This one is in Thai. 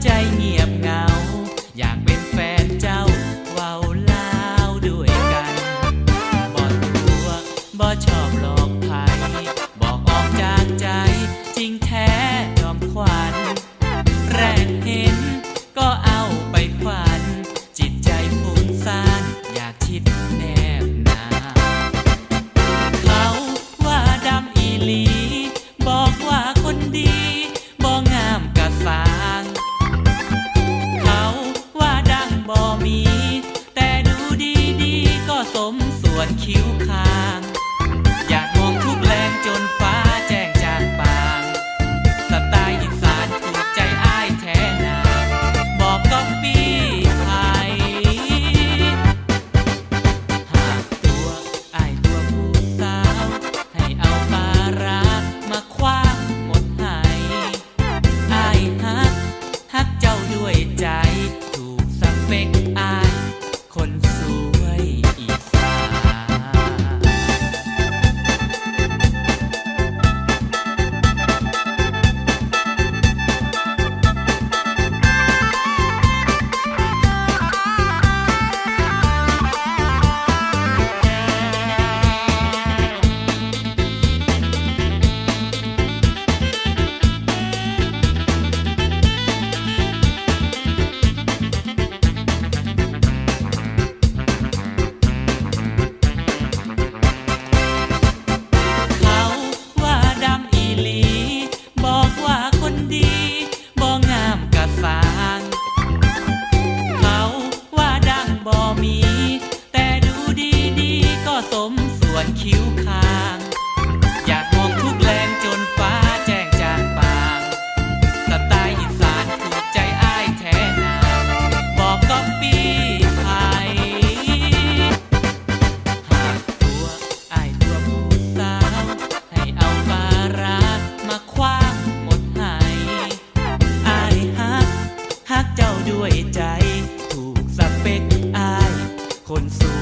ちゃいに วนคิ้วคาง วนคิ้วคาง อยากมองทุกแรงจนฟ้าแจ้งจางปางสไตล์อีสานถูกใจอ้ายแท้นาบอกก็ปีไทยหากตัวอ้ายตัวผู้สาว ให้เอาปลาร้ามาคว้างหมดให้อ้ายฮักฮักเจ้าด้วยใจ ถูกสเปคอ้ายคนส